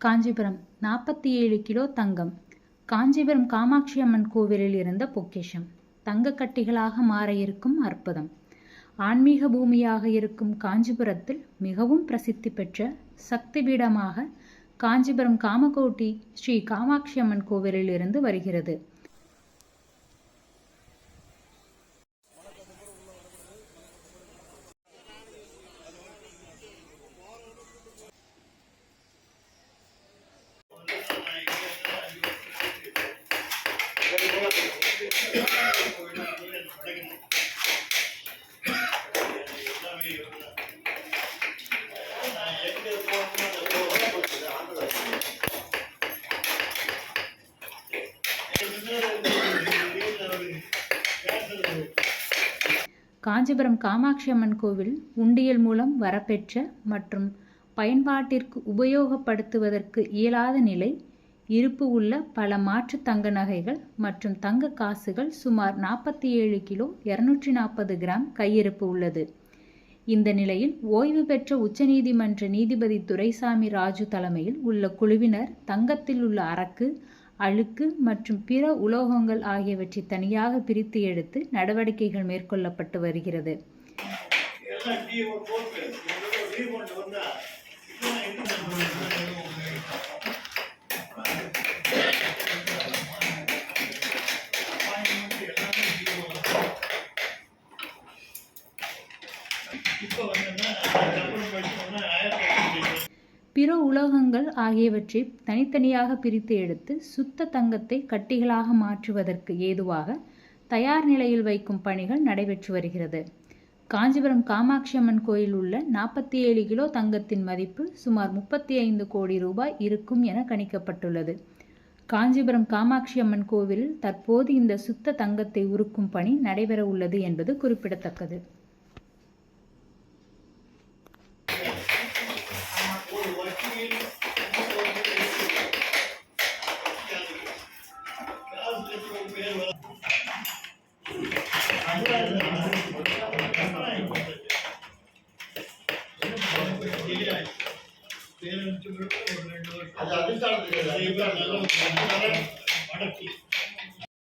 காஞ்சிபுரம் நாற்பத்தி ஏழு கிலோ தங்கம். காஞ்சிபுரம் காமாட்சி அம்மன் கோவிலில் இருந்த பொக்கிஷம். தங்கக்கட்டிகளாக மாற இருக்கும் அற்புதம். ஆன்மீக பூமியாக இருக்கும் காஞ்சிபுரத்தில் மிகவும் பிரசித்தி பெற்ற சக்தி பீடமாக காஞ்சிபுரம் காமகோட்டி ஸ்ரீ காமாட்சி அம்மன் கோவிலில் இருந்து வருகிறது. காஞ்சிபுரம் காமாட்சி அம்மன் கோவில் உண்டியல் மூலம் வரப்பெற்ற மற்றும் பயன்பாட்டிற்கு உபயோகப்படுத்துவதற்கு இயலாத நிலை இருப்பு உள்ள பல மாற்று தங்க நகைகள் மற்றும் தங்க காசுகள் சுமார் நாற்பத்தி ஏழு கிலோ இருநூற்றி நாற்பது கிராம் கையிருப்பு உள்ளது. இந்த நிலையில் ஓய்வு பெற்ற உச்சநீதிமன்ற நீதிபதி துரைசாமி ராஜு தலைமையில் உள்ள குழுவினர் தங்கத்தில் உள்ள அரக்கு அழுக்கு மற்றும் பிற உலோகங்கள் ஆகியவற்றை தனியாக பிரித்து எடுத்து நடவடிக்கைகள் மேற்கொள்ளப்பட்டு வருகிறது. பிற உலோகங்கள் ஆகியவற்றை தனித்தனியாக பிரித்து எடுத்து சுத்த தங்கத்தை கட்டிகளாக மாற்றுவதற்கு ஏதுவாக தயார் நிலையில் வைக்கும் பணிகள் நடைபெற்று வருகிறது. காஞ்சிபுரம் காமாட்சி அம்மன் கோயில் உள்ள நாற்பத்தி ஏழு கிலோ தங்கத்தின் மதிப்பு சுமார் முப்பத்தி ஐந்து கோடி ரூபாய் இருக்கும் என கணிக்கப்பட்டுள்ளது. காஞ்சிபுரம் காமாட்சி அம்மன் கோவிலில் தற்போது இந்த சுத்த தங்கத்தை உருக்கும் பணி நடைபெற உள்ளது என்பது குறிப்பிடத்தக்கது. காசு கட்டுற பேர்